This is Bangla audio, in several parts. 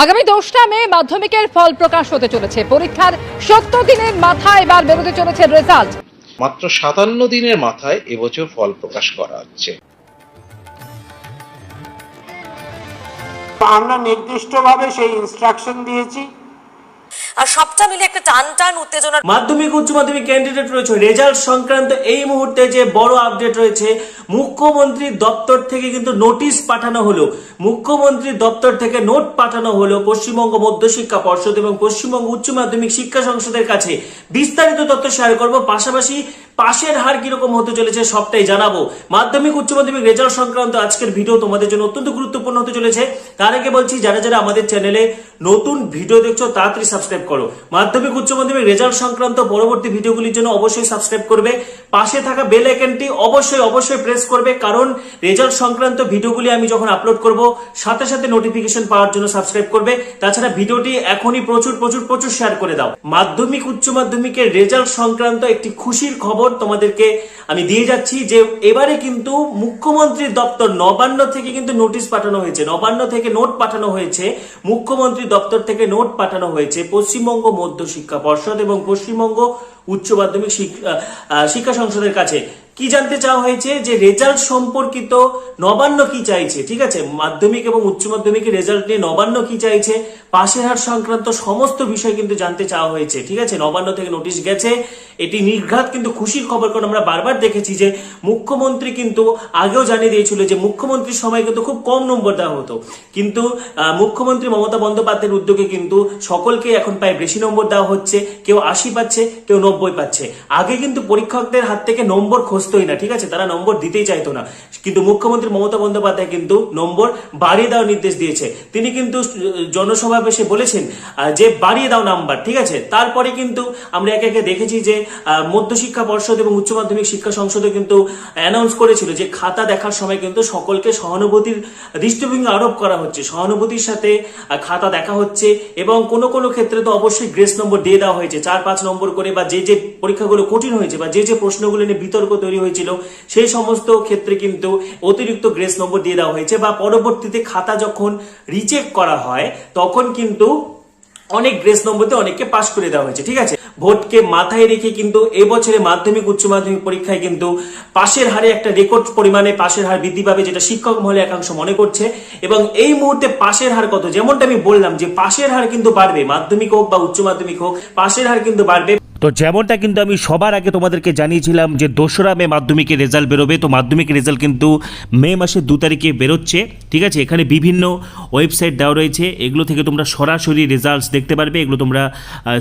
আগামী দশটা মে মাধ্যমিকের ফল প্রকাশ হতে চলেছে। পরীক্ষার সত্তর দিনের মাথায় এবার বেরোতে চলেছে রেজাল্ট মাত্র সাতান্ন দিনের মাথায় এবছর ফল প্রকাশ করা হচ্ছে। আমরা নির্দিষ্টভাবে সেই ইনস্ট্রাকশন দিয়েছি। আর সবটা মিলে একটা টান টান উত্তেজনার মাধ্যমিক, উচ্চ মাধ্যমিক ক্যান্ডিডেট রয়েছে। রেজাল্ট সংক্রান্ত এই মুহূর্তে যে বড় আপডেট রয়েছে মুখ্যমন্ত্রীর দপ্তর থেকে কিন্তু নোটিশ পাঠানো হলো। মুখ্যমন্ত্রীর দপ্তর থেকে নোট পাঠানো হলো পশ্চিমবঙ্গ মধ্যশিক্ষা পর্ষদ এবং পশ্চিমবঙ্গ উচ্চ মাধ্যমিক শিক্ষা সংসদের কাছে। বিস্তারিত তথ্য শেয়ার করব। পাশাপাশি পাশের হার কীরকম হতে চলেছে সবটাই জানাব। মাধ্যমিক, উচ্চ মাধ্যমিক রেজাল্ট সংক্রান্ত আজকের ভিডিও তোমাদের জন্য অত্যন্ত গুরুত্বপূর্ণ হতে চলেছে। তার আগে বলছি, যারা যারা আমাদের চ্যানেলে নতুন ভিডিও দেখছ, তাড়াতাড়ি সাবস্ক্রাইব করো। মাধ্যমিক, উচ্চ মাধ্যমিক রেজাল্ট সংক্রান্ত পরবর্তী ভিডিওগুলির জন্য অবশ্যই সাবস্ক্রাইব করবে। পাশে থাকা বেল আইকনটি অবশ্যই অবশ্যই প্রেস করবে, কারণ রেজাল্ট সংক্রান্ত ভিডিওগুলি আমি যখন আপলোড করব, সাথে সাথে নোটিফিকেশন পাওয়ার জন্য সাবস্ক্রাইব করবে। তাছাড়া ভিডিওটি এখনই প্রচুর প্রচুর প্রচুর শেয়ার করে দাও। মাধ্যমিক, উচ্চ মাধ্যমিকের রেজাল্ট সংক্রান্ত একটি খুশির খবর তোমাদেরকে আমি দিয়ে যাচ্ছি যে, এবারে কিন্তু মুখ্যমন্ত্রীর দপ্তর নবান্ন থেকে কিন্তু নোটিশ পাঠানো হয়েছে। নবান্ন থেকে নোট পাঠানো হয়েছে। মুখ্যমন্ত্রী দপ্তর থেকে নোট পাঠানো হয়েছে। পশ্চিমবঙ্গ মধ্য শিক্ষা পর্ষদ এবং পশ্চিমবঙ্গ উচ্চ মাধ্যমিক শিক্ষা সংসদের কাছে কি জানতে চাওয়া হয়েছে? যে রেজাল্ট সম্পর্কিত নবান্ন কি চাইছে, ঠিক আছে? মাধ্যমিক এবং উচ্চ মাধ্যমিকের রেজাল্ট নিয়ে নবান্ন কি চাইছে? পাশের হার সংক্রান্ত সমস্ত বিষয় কিন্তু জানতে চাওয়া হয়েছে, ঠিক আছে? নবান্ন থেকে নোটিশ গেছে। এটি নির্ঘাত কিন্তু খুশির খবর, কারণ আমরা বারবার দেখেছি যে মুখ্যমন্ত্রী কিন্তু আগেও জানিয়ে দিয়েছিল যে মুখ্যমন্ত্রীর সময় কিন্তু খুব কম নম্বর দেওয়া হতো। কিন্তু মুখ্যমন্ত্রী মমতা বন্দ্যোপাধ্যায়ের উদ্যোগে কিন্তু সকলকে এখন প্রায় বেশি নম্বর দেওয়া হচ্ছে। কেউ আশি পাচ্ছে, কেউ নব্বই পাচ্ছে। আগে কিন্তু পরীক্ষকদের হাত থেকে নম্বর খসতোই না, ঠিক আছে? তারা নম্বর দিতেই চাইতো না। কিন্তু মুখ্যমন্ত্রী মমতা বন্দ্যোপাধ্যায় কিন্তু নম্বর বাড়িয়ে দেওয়ার নির্দেশ দিয়েছে। তিনি কিন্তু এসে বলেছেন যে বাড়িয়ে দাও নাম্বার, ঠিক আছে? তারপরে কিন্তু আমরা একে একে দেখেছি যে মধ্যশিক্ষা পর্ষদ এবং উচ্চ মাধ্যমিক শিক্ষা সংসদে কিন্তু অ্যানাউন্স করেছিল যে খাতা দেখার সময় কিন্তু সকলকে সহানুভূতির দৃষ্টিভঙ্গি আরোপ করা হচ্ছে। সহানুভূতির সাথে খাতা দেখা হচ্ছে এবং কোনো কোনো ক্ষেত্রে তো অবশ্যই গ্রেস নম্বর দিয়ে দেওয়া হয়েছে। চার পাঁচ নম্বর করে বা যে যে পরীক্ষাগুলো কঠিন হয়েছে বা যে যে প্রশ্নগুলো নিয়ে বিতর্ক তৈরি হয়েছিল। সেই সমস্ত ক্ষেত্রে কিন্তু অতিরিক্ত গ্রেস নম্বর দিয়ে দেওয়া হয়েছে বা পরবর্তীতে খাতা যখন রিচেক করা হয়, তখন কিন্তু অনেক গ্রেস নম্বরতে অনেককে পাশ করে দেওয়া হয়েছে, ঠিক আছে? ভোটকে মাথায় রেখে কিন্তু এবছরে মাধ্যমিক, উচ্চ মাধ্যমিক পরীক্ষায় কিন্তু পাশের হারে একটা রেকর্ড পরিমাণে পাশের হার বৃদ্ধি পাবে, যেটা শিক্ষক মহলে একাংশ মনে করছে। এবং এই মুহূর্তে পাশের হার কত? যেমনটা আমি বললাম যে পাশের হার কিন্তু বাড়বে, মাধ্যমিক হোক বা উচ্চ মাধ্যমিক হোক, পাশের হার কিন্তু বাড়বে। তো যেমনটা কিন্তু আমি সবার আগে তোমাদেরকে জানিয়েছিলাম যে দোসরা মে মাধ্যমিকের রেজাল্ট বেরোবে, তো মাধ্যমিকের রেজাল্ট কিন্তু মে মাসের দু তারিখে বেরোচ্ছে। ঠিক আছে? এখানে বিভিন্ন ওয়েবসাইট দেওয়া রয়েছে। এগুলো থেকে তোমরা সরাসরি রেজাল্টস দেখতে পারবে। এগুলো তোমরা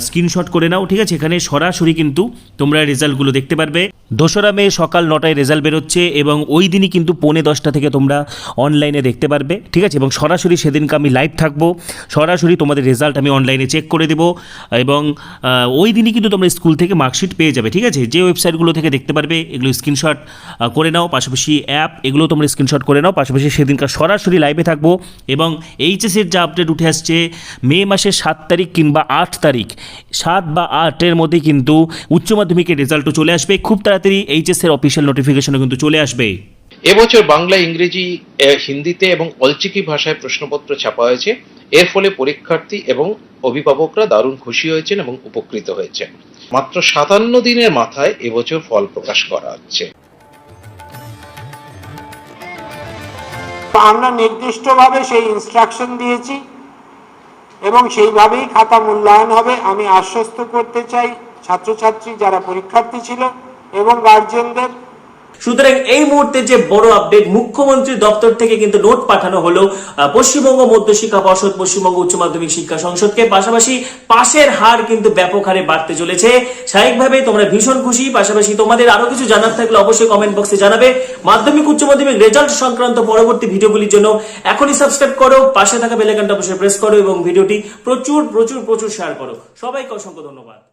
স্ক্রিনশট করে নাও, ঠিক আছে? এখানে সরাসরি কিন্তু তোমরা রেজাল্টগুলো দেখতে পারবে। দোসরা মে সকাল নটায় রেজাল্ট বেরোচ্ছে এবং ওই দিনই কিন্তু পৌনে দশটা থেকে তোমরা অনলাইনে দেখতে পারবে। ঠিক আছে? এবং সরাসরি সেদিনকে আমি লাইভ থাকব। সরাসরি তোমাদের রেজাল্ট আমি অনলাইনে চেক করে দেবো। এবং ওই দিনই কিন্তু তোমরা স্কুল থেকে মার্কশিট পেয়ে যাবে, ঠিক আছে? যে ওয়েবসাইটগুলো থেকে দেখতে পারবে, এগুলো স্ক্রিনশট করে নাও, পাশাপাশি অ্যাপ এগুলো তোমরা স্ক্রিনশট করে নাও, পাশাপাশি সেদিনকার সরাসরি লাইভে থাকব এবং এইচএসের যা আপডেট উঠে আসছে, মে মাসের সাত তারিখ কিংবা আট তারিখ, সাত বা আটের মধ্যে কিন্তু উচ্চ মাধ্যমিকের রেজাল্টও চলে আসবে। খুব তাড়াতাড়ি এইচএসের অফিসিয়াল নোটিফিকেশনও কিন্তু চলে আসবে। এবছর বাংলা, ইংরেজি হিন্দিতে এবং অলচিকি ভাষায় প্রশ্নপত্র ছাপা হয়েছে। এর ফলে পরীক্ষার্থী এবং অভিভাবকরা দারুণ খুশি হয়েছেন এবং উপকৃত হয়েছেন। মাত্র সাতান্ন দিনের মাথায় এবছর ফল প্রকাশ করা হচ্ছে। আমরা নির্দিষ্টভাবে সেই ইনস্ট্রাকশন দিয়েছি এবং সেইভাবেই খাতা মূল্যায়ন হবে। আমি আশ্বস্ত করতে চাই ছাত্রছাত্রী যারা পরীক্ষার্থী ছিল এবং গার্জিয়ানদের সুতরাং এই মুহূর্তে যে বড় আপডেট মুখ্যমন্ত্রী দপ্তর থেকে কিন্তু নোট পাঠানো হলো পশ্চিমবঙ্গ মধ্য শিক্ষা পর্ষদ, পশ্চিমবঙ্গ উচ্চ মাধ্যমিক শিক্ষা সংসদকে। পাশাপাশি পাশের হার কিন্তু ব্যাপক হারে বাড়তে চলেছে। স্বাভাবিকভাবে তোমরা ভীষণ খুশি, পাশাপাশি তোমাদের আরও কিছু জানার থাকলে অবশ্যই কমেন্ট বক্সে জানাবে। মাধ্যমিক, উচ্চ মাধ্যমিক রেজাল্ট সংক্রান্ত পরবর্তী ভিডিওগুলির জন্য এখনই সাবস্ক্রাইব করো, পাশে থাকা বেলাইকনটা অবশ্যই প্রেস করো এবং ভিডিওটি প্রচুর প্রচুর প্রচুর শেয়ার করো। সবাইকে অসংখ্য ধন্যবাদ।